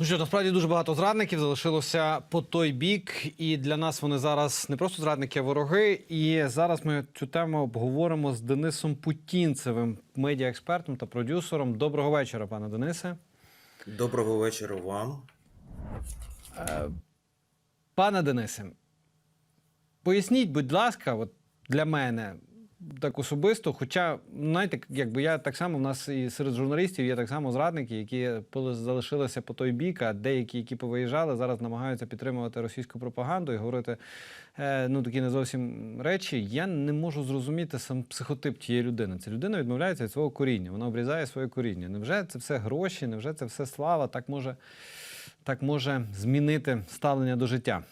Ну що, насправді дуже багато зрадників залишилося по той бік, і для нас вони зараз не просто зрадники, а вороги. І зараз ми цю тему обговоримо з Денисом Путінцевим, медіаекспертом та продюсером. Доброго вечора, пане Денисе. Доброго вечора вам. Пане Денисе, поясніть, будь ласка, от для мене так особисто. Хоча, знаєте, якби я так само, в нас і серед журналістів є так само зрадники, які залишилися по той бік, а деякі, які повиїжджали, зараз намагаються підтримувати російську пропаганду і говорити е, ну, такі не зовсім речі. Я не можу зрозуміти сам психотип тієї людини. Ця людина відмовляється від свого коріння, вона обрізає своє коріння. Невже це все гроші, невже це все слава? Так може, так може змінити ставлення до життя?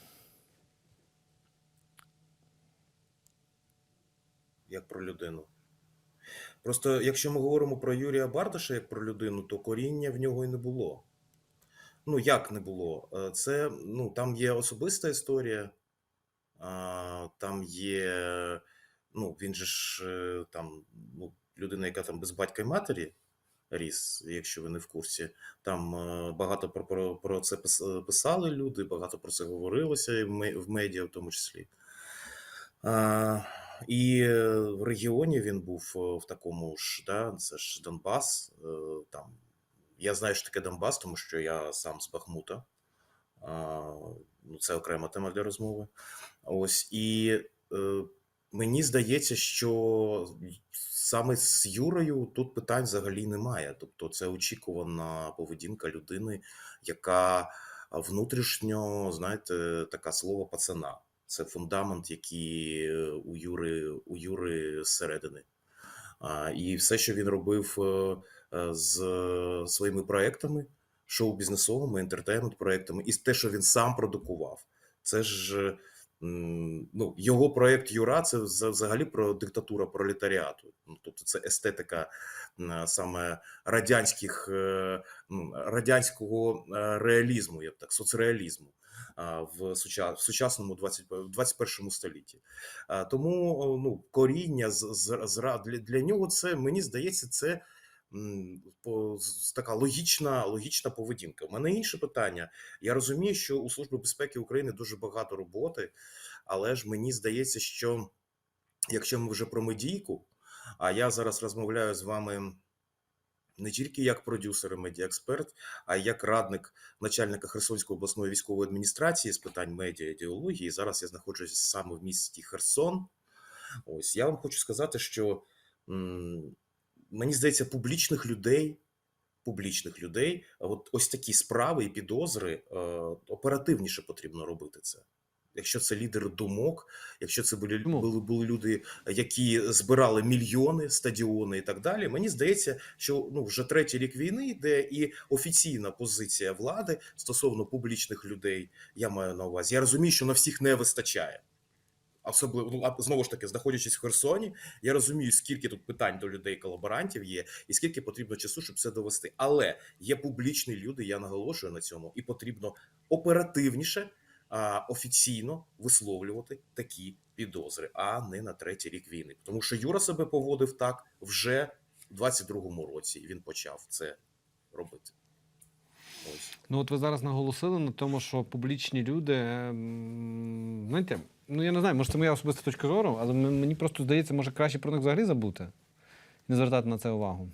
Як про людину. Просто якщо ми говоримо про Юрія Бардаша як про людину, то коріння в нього і не було. Ну, як не було? Е, Це ну, там є особиста історія, там є. Ну, він же ж е, там ну, людина, яка там без батька і матері ріс, якщо ви не в курсі. Там е, багато про, про, про це писали люди, багато про це говорилося в медіа, в тому числі. І е, в регіоні він був е, в такому ж, да, це ж Донбас. е, Там, я знаю, що таке Донбас, тому що я сам з Бахмута. Ну, це окрема тема для розмови. Ось і е, мені здається, що саме з Юрою тут питань взагалі немає. Тобто, це очікувана поведінка людини, яка внутрішньо, знаєте, така слово пацана. Це фундамент, який е, у Юри, у Юри зсередини. І все, що він робив е, е, з своїми проектами, шоу-бізнесовими, ентертеймент-проектами, і те, що він сам продукував, це ж ну, його проект Юра це взагалі про диктатура пролетаріату. Ну, тобто це естетика саме радянських, е, радянського е, реалізму, як так, соцреалізму в, сучасному 20, в 21 столітті. Тому ну, коріння з, з, для, для нього це, мені здається, це така логічна, логічна поведінка. У мене інше питання. Я розумію, що у Служби безпеки України дуже багато роботи, але ж мені здається, що якщо ми вже про медійку, а я зараз розмовляю з вами не тільки як продюсер і медіаексперт, а й як радник начальника Херсонської обласної військової адміністрації з питань медіа ідеології. Зараз я знаходжусь саме в місті Херсон. Ось я вам хочу сказати, що мені здається, публічних людей. Публічних людей, от ось такі справи і підозри е, оперативніше потрібно робити це. Якщо це лідери думок, якщо це були, були, були люди, які збирали мільйони, стадіони і так далі. Мені здається, що ну вже третій рік війни йде, і офіційна позиція влади стосовно публічних людей, я маю на увазі. Я розумію, що на всіх не вистачає. Особливо ну, знову ж таки, знаходячись в Херсоні, я розумію, скільки тут питань до людей колаборантів є, і скільки потрібно часу, щоб це довести. Але є публічні люди, я наголошую на цьому, і потрібно оперативніше, а, офіційно висловлювати такі підозри, а не на третій рік війни. Тому що Юра себе поводив так вже в 22-му році. і Він почав це робити. Ось. Ну, от ви зараз наголосили на тому, що публічні люди, ем, знаєте, ну я не знаю, може це моя особиста точка зору, але мені просто здається, може краще про них взагалі забути, не звертати на це увагу.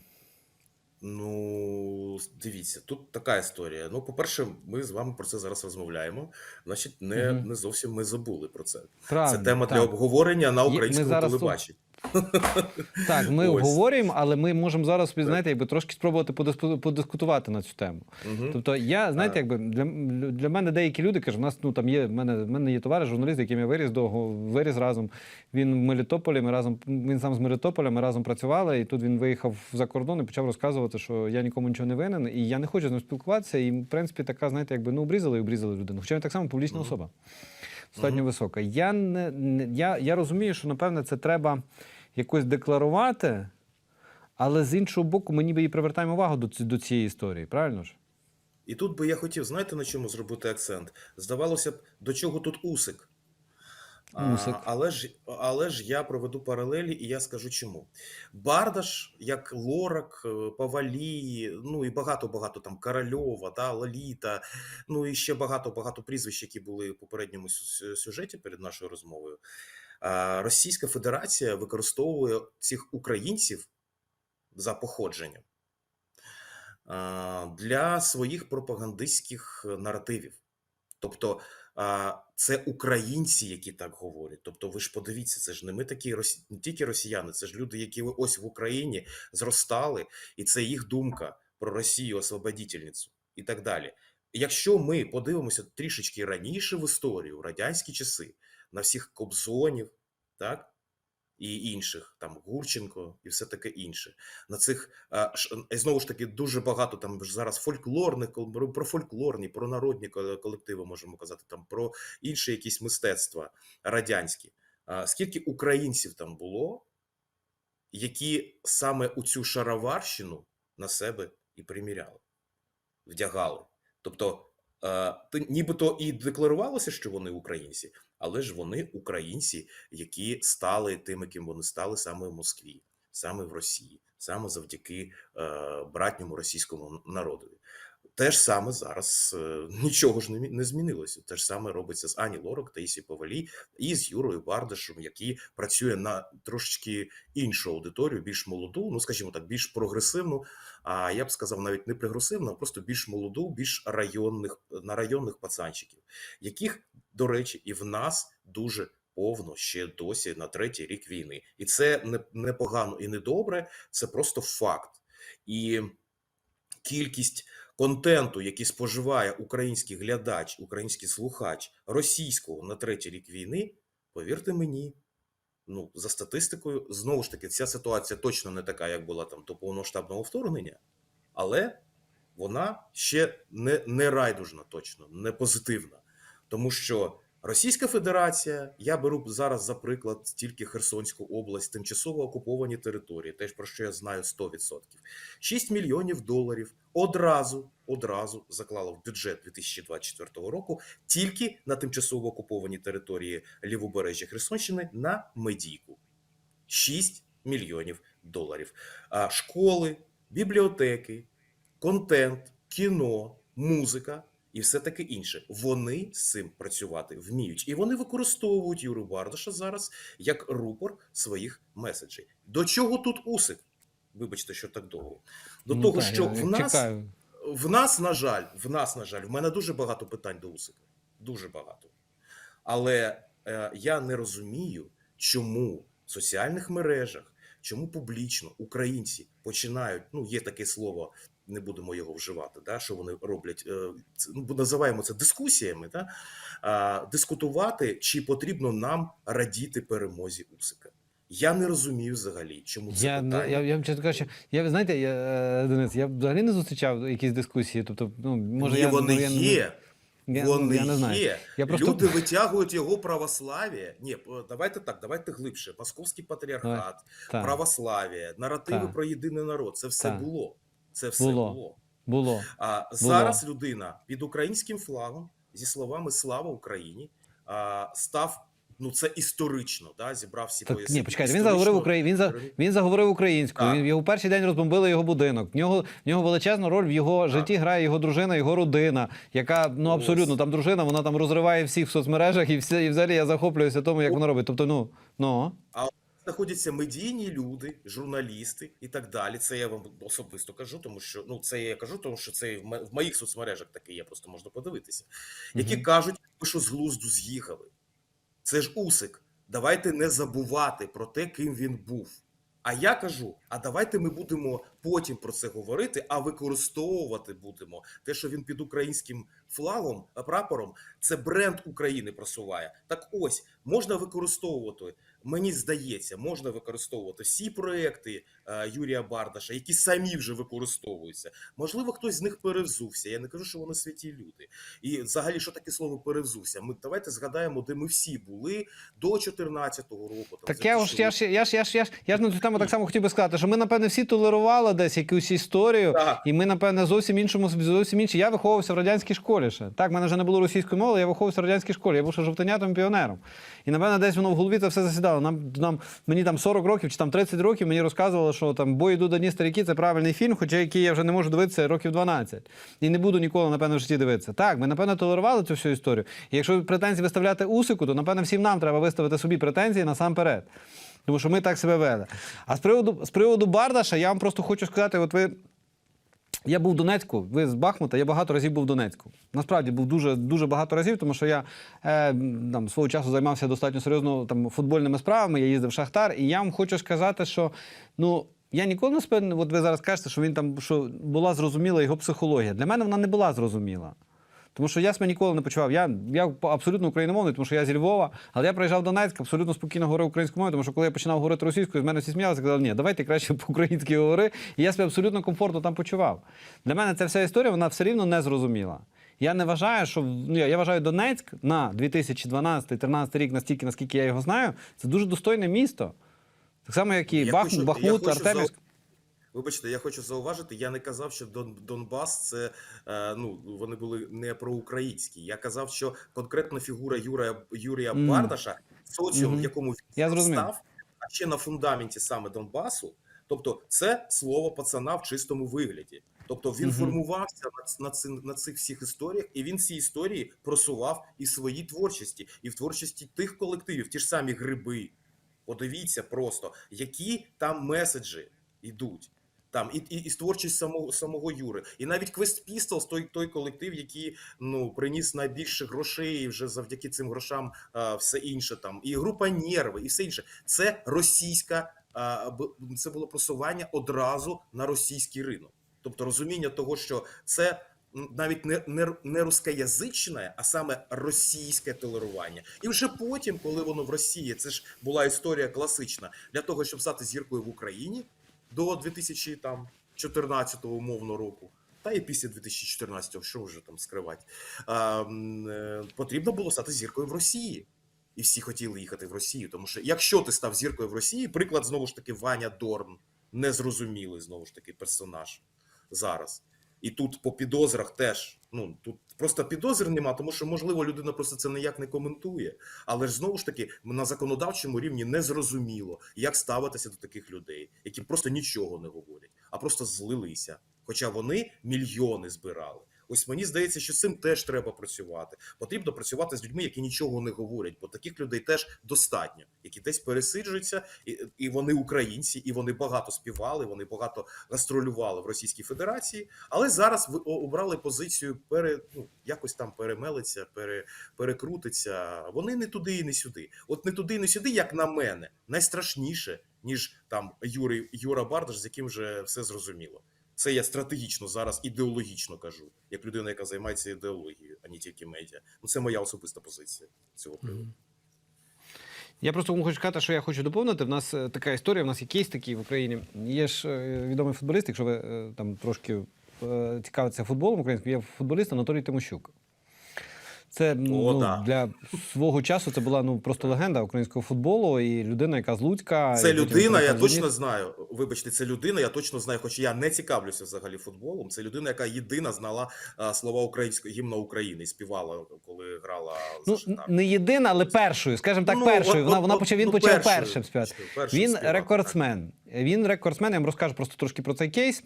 Ну, дивіться, тут така історія. Ну, по-перше, ми з вами про це зараз розмовляємо. Значить, не, угу. не зовсім ми забули про це. Правильно, це тема так. для обговорення на українському телебаченні. Так, ми Ось. обговорюємо, але ми можемо зараз, собі, знаєте, якби трошки спробувати подиску- подискутувати на цю тему. Мгм. Тобто, я знаєте, якби для, для мене деякі люди кажуть, у нас ну там є в мене, в мене є товариш, журналіст, яким я виріс довго, виріс разом. Він в Мелітополі. Ми разом він сам з Мелітополя, ми разом працювали, і тут він виїхав за кордон і почав розказувати, що я нікому нічого не винен, і я не хочу з ним спілкуватися. І в принципі, така, знаєте, якби ну обрізали і обрізали людину. Хоча він так само публічна Мгм. особа. Достатньо висока. Я не, не я, я розумію, що напевне це треба якось декларувати, але з іншого боку, ми ніби і привертаємо увагу до, ці- до цієї історії, правильно ж? І тут би я хотів, знаєте, на чому зробити акцент? Здавалося б, до чого тут усик? А, але, ж, але ж я проведу паралелі і я скажу чому. Бардаш, як Лорак, е, Павалі, ну і багато-багато там Корольова, да, Лоліта, ну і ще багато-багато прізвищ, які були в попередньому сюжеті перед нашою розмовою. А, Російська Федерація використовує цих українців за походженням для своїх пропагандистських наративів. Тобто це українці, які так говорять. Тобто, ви ж подивіться, це ж не ми такі не тільки росіяни, це ж люди, які ось в Україні зростали, і це їх думка про Росію, освободительницю і так далі. Якщо ми подивимося трішечки раніше в історію, в радянські часи, на всіх Кобзонів, так? І інших, там Гурченко і все таке інше. На цих і знову ж таки дуже багато там зараз фольклорних про фольклорні, про народні ко- колективи можемо казати, там про інші якісь мистецтва радянські. Скільки українців там було, які саме у цю шароварщину на себе і приміряли, вдягали. Тобто, нібито і декларувалося, що вони українці, але ж вони українці, які стали тими, ким вони стали саме в Москві, саме в Росії, саме завдяки е, братньому російському народові. Те ж саме зараз е, нічого ж не, змінилося. Те ж саме робиться з Ані Лорак, Таїсі Повалі і з Юрою Бардашем, який працює на трошечки іншу аудиторію, більш молоду, ну скажімо так, більш прогресивну. А я б сказав, навіть не прогресивну, а просто більш молоду, більш районних на районних пацанчиків, яких, до речі, і в нас дуже повно ще досі на третій рік війни, і це не, не погано і не добре, це просто факт. І кількість контенту, який споживає український глядач, український слухач російського на третій рік війни, повірте мені. Ну, за статистикою, знову ж таки, ця ситуація точно не така, як була там до повноштабного вторгнення, але вона ще не, не райдужна, точно, не позитивна. Тому що Російська Федерація, я беру зараз за приклад тільки Херсонську область, тимчасово окуповані території, теж про що я знаю 100%. 6 мільйонів доларів одразу, одразу заклало в бюджет 2024 року тільки на тимчасово окуповані території лівобережжя Херсонщини на медійку. 6 мільйонів доларів. А школи, бібліотеки, контент, кіно, музика і все таке інше. Вони з цим працювати вміють. І вони використовують Юру Бардаша зараз як рупор своїх меседжей. До чого тут усик? Вибачте, що так довго. До Ну, того, так, що в нас чекаю. в нас, на жаль, в нас, на жаль, в мене дуже багато питань до Усика. Дуже багато. Але е, я не розумію, чому в соціальних мережах, чому публічно українці починають, ну, є таке слово, не будемо його вживати, да, що вони роблять, е, це, ну, називаємо це дискусіями, да, а, дискутувати, чи потрібно нам радіти перемозі Усика. Я не розумію взагалі, чому це Я, питання. я, я вам чесно кажучи, я знаєте, я, е, Денис, я взагалі не зустрічав якісь дискусії. Тобто, ну може Ні, я вони я є. Я, ну, Вони я не знаю. є. Я просто Люди витягують його православ'я. Ні, давайте так, давайте глибше. Московський патріархат, православ'я, наративи Так. про єдиний народ. Це все Так. було. Це все Було. було. було. А зараз людина під українським флагом зі словами Слава Україні а, став. Ну, це історично, да, зібрав всі Так, пояси. ні, почекайте, він заговорив Украї... він, за... він заговорив українською. Так. Він в його перший день розбомбили його будинок. В нього, в нього величезну роль в його житті грає його дружина, його родина, яка ну Ось. абсолютно там дружина, вона там розриває всіх в соцмережах, і все, і взагалі я захоплююся тому, як вона робить. Тобто, ну ну знаходяться медійні люди, журналісти і так далі. Це я вам особисто кажу, тому що ну це я кажу, тому що це в моїх соцмережах таке є, просто можна подивитися. Які Мгм. кажуть, ви що з глузду з'їхали. Це ж усик. Давайте не забувати про те, ким він був. А я кажу: а давайте ми будемо потім про це говорити, а використовувати будемо те, що він під українським флагом, прапором, це бренд України просуває. Так ось можна використовувати Мені здається, можна використовувати всі проекти е, Юрія Бардаша, які самі вже використовуються. Можливо, хтось з них перевзувся. Я не кажу, що вони святі люди. І взагалі, що таке слово перевзувся? Ми давайте згадаємо, де ми всі були до 14-го року. Там, Так я ж я ж я ж я ж я ж я ж на цю тему так само хотів би сказати, що ми напевне всі толерували десь якусь історію, Так. і ми напевне зовсім іншому зовсім інші. Я виховувався в радянській школі ще. Так, в мене вже не було російської мови, я виховувався в радянській школі. Я був ще жовтенятом піонером. І напевне десь воно в голові це все засідало. Нам нам мені там 40 років чи там 30 років мені розказували, що там бой йду до старіки це правильний фільм, хоча який я вже не можу дивитися років 12. І не буду ніколи, напевно, в житті дивитися. Так, ми напевно толерували цю всю історію. І якщо претензії виставляти усику, то напевно всім нам треба виставити собі претензії насамперед. Тому що ми так себе вели. А з приводу, з приводу Бардаша, я вам просто хочу сказати: от ви. Я був в Донецьку, ви з Бахмута, я багато разів був в Донецьку. Насправді був дуже, дуже багато разів, тому що я е, там, свого часу займався достатньо серйозно там, футбольними справами, я їздив в Шахтар, і я вам хочу сказати, що ну, я ніколи не спин, от ви зараз кажете, що він там що була зрозуміла його психологія. Для мене вона не була зрозуміла. Тому що я себе ніколи не почував. Я, я абсолютно україномовний, тому що я зі Львова, але я приїжджав в Донецьк, абсолютно спокійно говорив українською мовою, тому що коли я починав говорити російською, з мене всі сміялися, казали, ні, давай ти краще по-українськи говори. І я себе абсолютно комфортно там почував. Для мене ця вся історія вона все рівно не зрозуміла. Я не вважаю, що ну, я вважаю Донецьк на 2012-2013 рік, настільки, наскільки я його знаю, це дуже достойне місто. Так само, як і Бах, хочу- Бахмут, Артемівськ. Вибачте, я хочу зауважити, я не казав, що Дон, Донбас це е, ну вони були не проукраїнські. Я казав, що конкретна фігура Юрія Юрія Мгм. Бардаша, соціум, в якому він Я зрозумів. став, а ще на фундаменті саме Донбасу. Тобто, це слово пацана в чистому вигляді. Тобто він Мгм. формувався на, на, на цих всіх історіях, і він ці історії просував і в своїй творчості, і в творчості тих колективів, ті ж самі гриби. Подивіться просто, які там меседжі йдуть. Там і, і, і з творчість самого самого Юри, і навіть Quest Pistols, той той колектив, який ну приніс найбільше грошей, і вже завдяки цим грошам а, все інше там, і група Нерви, і все інше. Це російська, а, це було просування одразу на російський ринок. Тобто розуміння того, що це навіть не, не, не рускоязичне, а саме російське толерування. І вже потім, коли воно в Росії, це ж була історія класична для того, щоб стати зіркою в Україні до 2014 умовно року. Та і після 2014-го, що вже там скривати, е, потрібно було стати зіркою в Росії. І всі хотіли їхати в Росію. Тому що якщо ти став зіркою в Росії, приклад знову ж таки Ваня Дорн, незрозумілий знову ж таки персонаж зараз. І тут по підозрах теж. Ну тут просто підозр нема, тому що можливо людина просто це ніяк не коментує. Але ж знову ж таки на законодавчому рівні не зрозуміло, як ставитися до таких людей, які просто нічого не говорять, а просто злилися. Хоча вони мільйони збирали. Ось мені здається, що з цим теж треба працювати. Потрібно працювати з людьми, які нічого не говорять, бо таких людей теж достатньо, які десь пересиджуються, і, і вони українці, і вони багато співали, вони багато гастролювали в Російській Федерації, але зараз ви обрали позицію пере, ну, якось там перемелиться, пере, перекрутиться. Вони не туди і не сюди. От не туди і не сюди, як на мене, найстрашніше, ніж там Юрій, Юра Бардаш, з яким вже все зрозуміло. Це я стратегічно зараз ідеологічно кажу, як людина, яка займається ідеологією, а не тільки медіа. Ну це моя особиста позиція цього приводу. Я просто вам хочу сказати, що я хочу доповнити. В нас е, така історія, в нас є кейс такий в Україні. Є ж е, відомий футболіст, якщо ви е, там трошки цікавитеся футболом українським, є футболіст Анатолій Тимощук. Це ну, да. для свого часу це була ну просто легенда українського футболу і людина, яка з Луцька. Це людина, я точно знаю. Вибачте, це людина, я точно знаю, хоч я не цікавлюся взагалі футболом. Це людина, яка єдина знала а, слова українського гімна України і співала, коли грала за Ну, не єдина, але першою, скажімо так, Ну, першою. Вона, от- вона почав, він ну, почав першою, першим співати. першою Він співати, рекордсмен. Він рекордсмен, я вам розкажу просто трошки про цей кейс.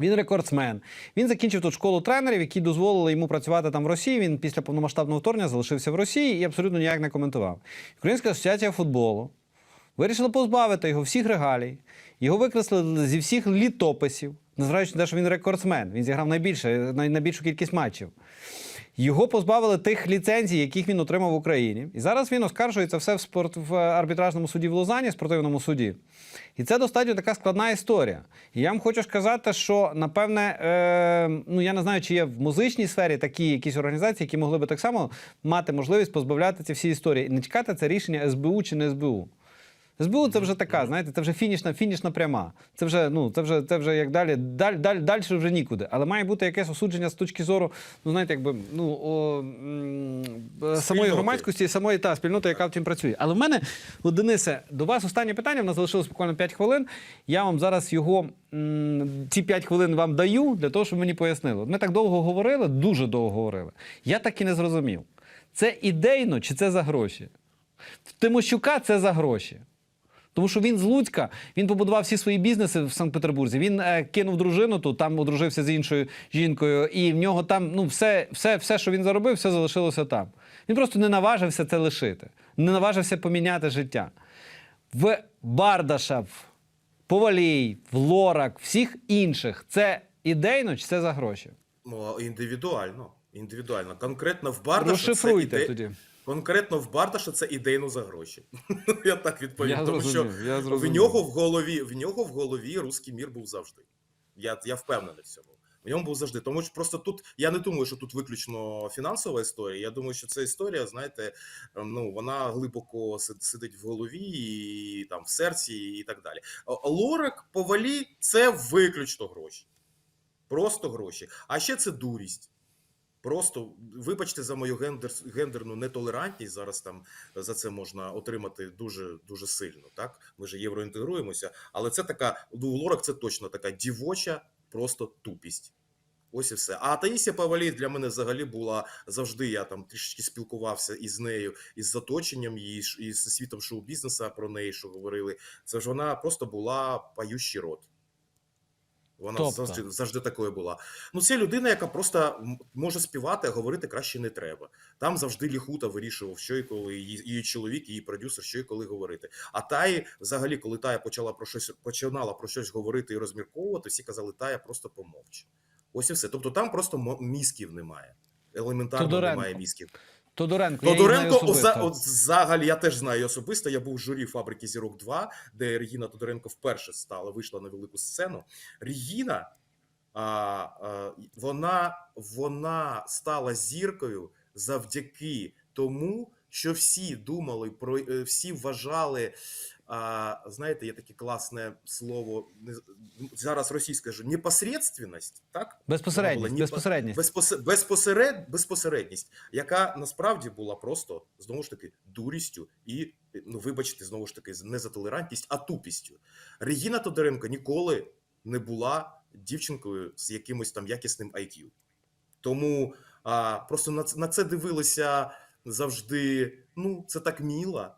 Він рекордсмен. Він закінчив тут школу тренерів, які дозволили йому працювати там в Росії. Він після повномасштабного вторгнення залишився в Росії і абсолютно ніяк не коментував. Українська асоціація футболу вирішила позбавити його всіх регалій. Його викреслили зі всіх літописів, незважаючи на те, що він рекордсмен. Він зіграв найбільше, найбільшу кількість матчів. Його позбавили тих ліцензій, яких він отримав в Україні. І зараз він оскаржується все в спорт в арбітражному суді в Лозані, спортивному суді. І це достатньо така складна історія. І я вам хочу сказати, що напевне, е, ну я не знаю, чи є в музичній сфері такі якісь організації, які могли би так само мати можливість позбавляти ці всі історії. І не чекати це рішення СБУ чи не СБУ. СБУ це вже така, знаєте, це вже фінішна, фінішна пряма. Це вже, ну, це вже, це вже як далі, далі, далі, далі вже нікуди. Але має бути якесь осудження з точки зору, ну знаєте, якби ну о, е, самої громадськості, самої та спільноти, яка в тім працює. Але в мене, от, Денисе, до вас останнє питання. В нас залишилось буквально 5 хвилин. Я вам зараз його ці 5 хвилин вам даю для того, щоб мені пояснили. Ми так довго говорили, дуже довго говорили. Я так і не зрозумів. Це ідейно чи це за гроші? В Тимощука це за гроші. Тому що він з Луцька, він побудував всі свої бізнеси в Санкт-Петербурзі. Він е, кинув дружину тут, там одружився з іншою жінкою, і в нього там ну, все, все, все, що він заробив, все залишилося там. Він просто не наважився це лишити, не наважився поміняти життя. В Бардаша, в Повалій, в Лорак, всіх інших це ідейно чи це за гроші? Ну, індивідуально. Індивідуально. Конкретно в Бардаша це іде... тоді. Конкретно в Бардаша це ідейно за гроші. Я так відповім. Я тому зрозумів, що я в нього в голові, в нього в голові руський мір був завжди. Я, я впевнений в цьому. В ньому був завжди. Тому що просто тут я не думаю, що тут виключно фінансова історія. Я думаю, що ця історія, знаєте, ем, ну вона глибоко сидить в голові і там в серці, і так далі. Лорак повалі це виключно гроші. Просто гроші. А ще це дурість. Просто вибачте за мою гендер, гендерну нетолерантність. Зараз там за це можна отримати дуже дуже сильно. Так ми ж євроінтегруємося, але це така ну, лорак, це точно така дівоча, просто тупість. Ось і все. А Таїсія Павалій для мене взагалі була завжди. Я там трішечки спілкувався із нею, із заточенням її із світом шоу-бізнесу про неї, що говорили. Це ж вона просто була пающий рот. Вона Тобто? завжди, завжди такою була. Ну, це людина, яка просто може співати, а говорити краще не треба. Там завжди ліхута вирішував, що і коли її, її чоловік, її продюсер, що і коли говорити. А Таї, взагалі, коли Тая почала про щось починала про щось говорити і розмірковувати, всі казали, Тая просто помовч. Ось і все. Тобто там просто мізків немає. Елементарно Тодоренко. немає мізків. Тодоренко, я Тодоренко, я за от взагалі, я теж знаю особисто. Я був в журі фабрики Зірок 2, де Регіна Тодоренко вперше стала, вийшла на велику сцену. Регіна, а, а, вона, вона стала зіркою завдяки тому, що всі думали про е, всі вважали. А, знаєте, є таке класне слово не зараз російське кажу, непосредственність, так? Безпосередність, була безпосередність. Безпосе- безпосеред, безпосередність, яка насправді була просто знову ж таки дурістю і, ну вибачте, знову ж таки, не за толерантність, а тупістю. Регіна Тодоренко ніколи не була дівчинкою з якимось там якісним IQ. Тому а, просто на, це- на це дивилися завжди. Ну, це так мило,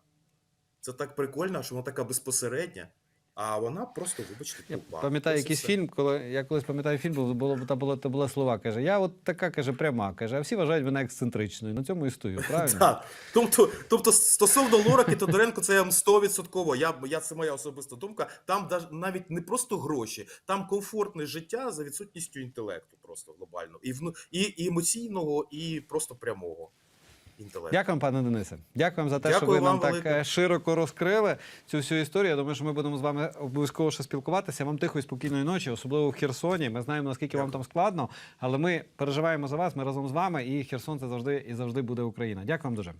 це так прикольно, що вона така безпосередня. А вона просто, вибачте, Я тупа. пам'ятаю якийсь все. фільм, коли я колись пам'ятаю фільм, було, було, там були, там були слова. Каже, я от така каже, пряма, каже, а всі вважають мене ексцентричною. На цьому і стою, правильно? Так. Тобто, тобто стосовно Лорак і Тодоренко, це 100%. Я, я, це моя особиста думка. Там навіть не просто гроші, там комфортне життя за відсутністю інтелекту, просто глобально. І, і, і емоційного, і просто прямого інтелекту. Дякую, пане Денисе. Дякуємо за те, що Дякую ви нам так велике. е, широко розкрили цю всю історію. Я думаю, що ми будемо з вами обов'язково ще спілкуватися. Вам тихої спокійної ночі, особливо в Херсоні. Ми знаємо, наскільки вам там складно, але ми переживаємо за вас. Ми разом з вами. І Херсон це завжди і завжди буде Україна. Дякую вам дуже.